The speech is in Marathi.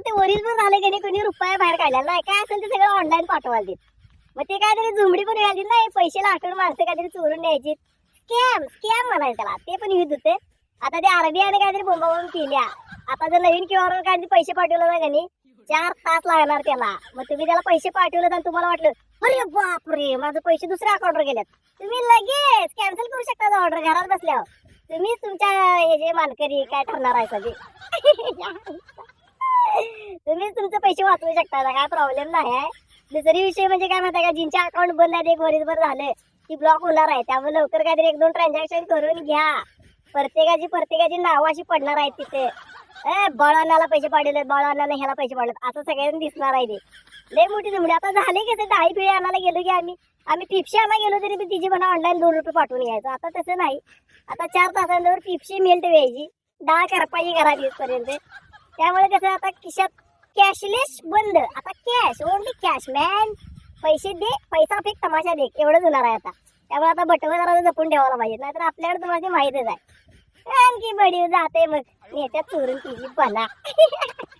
ते ओरिजिनल झाले की नाही कोणी रुपया बाहेर काढला नाही. काय असेल ते सगळं ऑनलाईन पाठवाल देत. मग ते काहीतरी झुमडी पण घ्यायची नाही. पैसे लाटून माणसं काहीतरी चोरून द्यायची स्कॅम स्कॅम म्हणायचं त्याला. ते पण युद्ध होते. आता ते आरबीआयने काहीतरी बोंबाबोंब केल्या. आता जर नवीन क्यू आर काहीतरी पैसे पाठवलं ना गणी चार तास लागणार त्याला. मग तुम्ही त्याला पैसे पाठवले तर तुम्हाला वाटलं अरे बापरे माझे पैसे दुसऱ्या अकाउंटवर गेलेत. तुम्ही लगेच कॅन्सल करू शकता ऑर्डर घरात बसल्यावर. तुम्हीच तुमच्या हे जे मानकरी काय ठरणार आहे सगळे? तुम्ही तुमचे पैसे वाचवू शकता काय प्रॉब्लेम नाही आहे. दुसरी विषय म्हणजे काय माहिती का जिंच्या अकाउंट बंद आहेत एक वरीसभर झाले ती ब्लॉक होणार आहे. त्यामुळे लवकर काहीतरी एक दोन ट्रान्झॅक्शन करून घ्या. प्रत्येकाची प्रत्येकाची नावं अशी पडणार आहेत तिथे. ए बळानाला पैसे पाडले बळानाला ह्याला पैसे पाडलेत असं सगळ्यांना दिसणार आहे ते. लय मोठी जमडी आता झाले कसं डाळी पिळी आणायला गेलो की आम्ही. आम्ही पिपशी आणायला गेलो तरी तिची म्हणा ऑनलाईन दोन रुपये पाठवून घ्यायचं. आता तसं नाही. आता चार तासांवर पिपशी मेल्ट व्हायची डाळ करपायची घरात येतपर्यंत त्यामुळे कसं आता खिशात कॅशलेस बंद. आता कॅश ओनली कॅश मॅन पैसे दे पैसा फेक तमाशा दे एवढंच होणार आहे आता. त्यामुळे आता बटवं जरा जपून ठेवायला पाहिजे. नाहीतर आपल्याकडे तुम्हाला ते माहितच आहे. आणखी बडी जाते मग. नेत्यात चोरून तिची बना